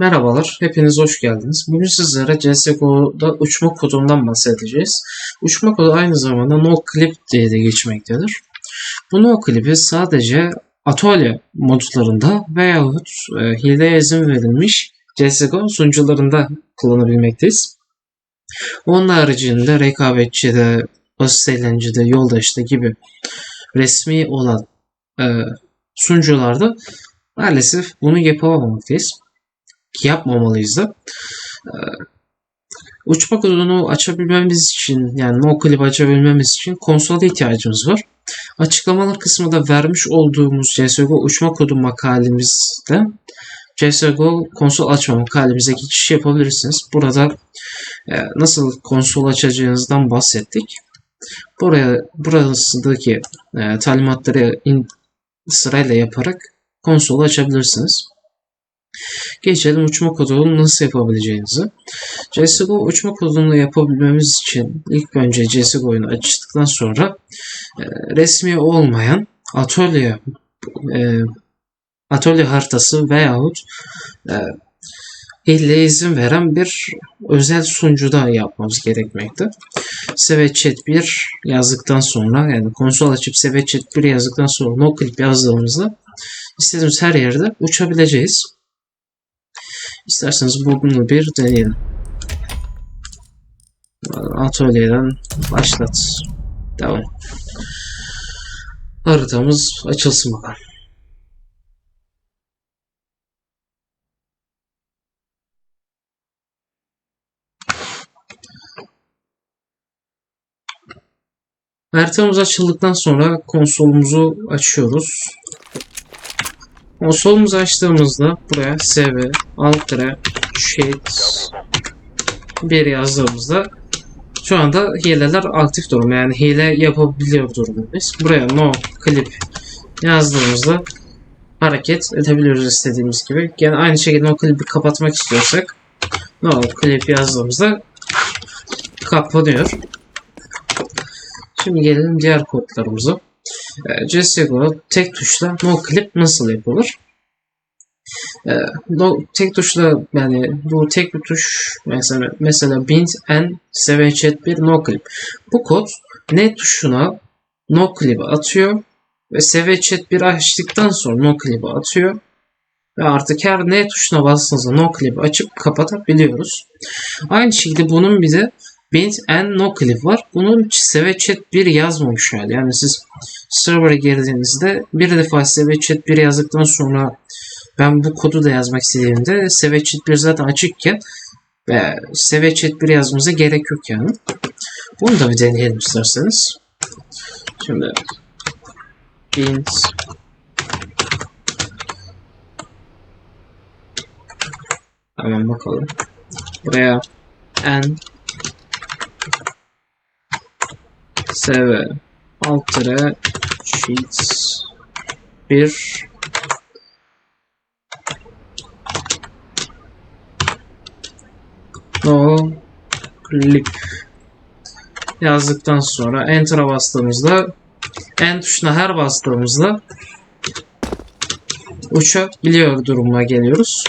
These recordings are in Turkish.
Merhabalar, hepiniz hoş geldiniz. Bugün sizlere CSGO'da uçma kodundan bahsedeceğiz. Uçma kodu aynı zamanda NoClip diye de geçmektedir. Bu NoClip'i sadece atölye modlarında veyahut e, hileye izin verilmiş CSGO sunucularında kullanabilmekteyiz. Onun haricinde rekabetçide, basit eğlencede, yoldaşta gibi resmi olan e, sunucularda maalesef bunu yapamamaktayız yapmamalıyız da. Ee, uçma kodunu açabilmemiz için yani no clip açabilmemiz için konsola ihtiyacımız var. Açıklamalar kısmında vermiş olduğumuz CSGO uçma kodu makalemizde CSGO konsol açma makalemize geçiş yapabilirsiniz. Burada e, nasıl konsol açacağınızdan bahsettik. Buraya burasındaki e, talimatları in, sırayla yaparak konsolu açabilirsiniz. Geçelim uçma kodunu nasıl yapabileceğinizi. CSGO uçma kodunu yapabilmemiz için ilk önce CSGO oyunu açtıktan sonra e, resmi olmayan atölye e, atölye haritası veyahut e, ile izin veren bir özel sunucuda yapmamız gerekmekte. Chat 1 yazdıktan sonra yani konsol açıp Chat 1 yazdıktan sonra no clip yazdığımızda istediğimiz her yerde uçabileceğiz. İsterseniz bunu bir deneyelim. Atölyeden başlat. Devam. Haritamız açılsın bakalım. Haritamız açıldıktan sonra konsolumuzu açıyoruz. Konsolumuzu açtığımızda buraya SV alt sheet 1 yazdığımızda şu anda hileler aktif durum. Yani hile yapabiliyor durumdayız. Buraya no clip yazdığımızda hareket edebiliyoruz istediğimiz gibi. Yani aynı şekilde no clip'i kapatmak istiyorsak no clip yazdığımızda kapanıyor. Şimdi gelelim diğer kodlarımıza. E, CSGO tek tuşla no clip nasıl yapılır? E, no, tek tuşla yani bu tek bir tuş mesela mesela bind and chat bir no clip. Bu kod ne tuşuna no clip'i atıyor ve chat bir açtıktan sonra no clip'i atıyor. Ve artık her ne tuşuna bastığınızda no clip'i açıp kapatabiliyoruz. Aynı şekilde bunun bir de Bint and no clip var. Bunun chat 1 yazmamış hali. Yani siz server'a girdiğinizde bir defa chat 1 yazdıktan sonra ben bu kodu da yazmak istediğimde chat 1 zaten açıkken ve chat 1 yazmamıza gerek yok yani. Bunu da bir deneyelim isterseniz. Şimdi bint Hemen bakalım. Buraya n save alt tere sheets 1 no clip yazdıktan sonra enter'a bastığımızda en tuşuna her bastığımızda uçabiliyor duruma geliyoruz.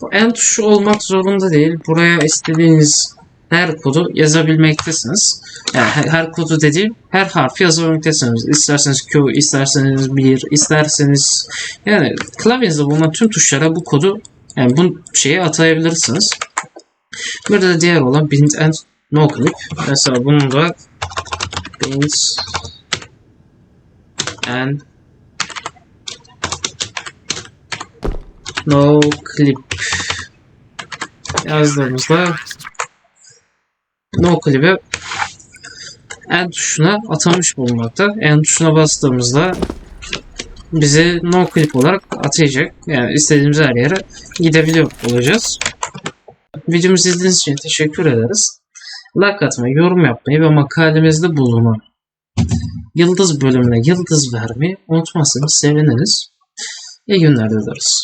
Bu en tuşu olmak zorunda değil. Buraya istediğiniz her kodu yazabilmektesiniz. Yani her kodu dediğim her harfi yazabilmektesiniz. İsterseniz Q, isterseniz 1, isterseniz yani klavyenizde bulunan tüm tuşlara bu kodu yani bu şeyi atayabilirsiniz. Bir de diğer olan bind and no clip. Mesela bunun da bind and no clip yazdığımızda no clip'e en tuşuna atamış bulunmakta. En tuşuna bastığımızda bizi no clip olarak atayacak. Yani istediğimiz her yere gidebiliyor olacağız. Videomuzu izlediğiniz için teşekkür ederiz. Like atmayı, yorum yapmayı ve makalemizde bulunan yıldız bölümüne yıldız vermeyi unutmazsanız seviniriz. İyi günler dileriz.